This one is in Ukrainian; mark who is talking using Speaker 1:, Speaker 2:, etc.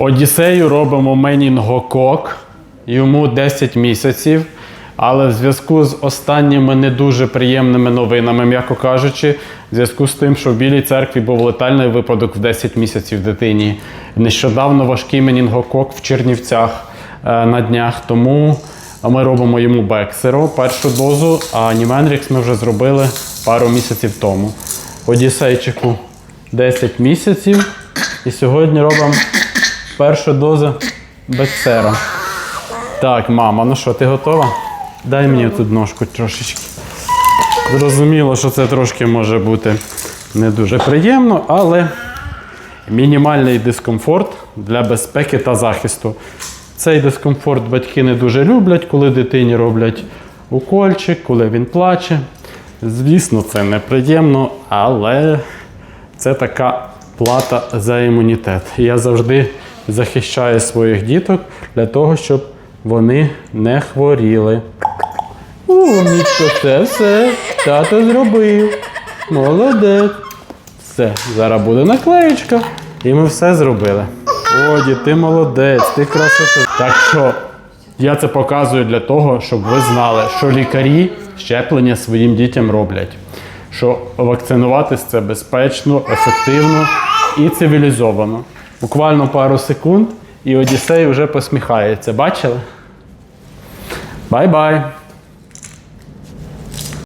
Speaker 1: Одіссею робимо менінгокок. Йому 10 місяців. Але в зв'язку з останніми не дуже приємними новинами, м'яко кажучи, в зв'язку з тим, що в Білій церкві був летальний випадок в 10 місяців дитині. Нещодавно важкий менінгокок в Чернівцях е, на днях. Тому ми робимо йому Бексеро першу дозу, а Німенрікс ми вже зробили пару місяців тому. Одіссейчику 10 місяців. І сьогодні робимо першу дозу Бексера. Так, мама, ну що, ти готова? Дай мені тут ножку трошечки. Зрозуміло, що це трошки може бути не дуже приємно, але мінімальний дискомфорт для безпеки та захисту. Цей дискомфорт батьки не дуже люблять, коли дитині роблять укольчик, коли він плаче. Звісно, це неприємно, але це така плата за імунітет. Я завжди захищаю своїх діток для того, щоб вони не хворіли. Умнічко, це все. Тато зробив. Молодець. Все, зараз буде наклеєчка, і ми все зробили. Оді, ти молодець, ти красота. Так що я це показую для того, щоб ви знали, що лікарі щеплення своїм дітям роблять. Що вакцинуватись це безпечно, ефективно і цивілізовано. Буквально пару секунд, і Одіссей вже посміхається. Бачили? Бай-бай!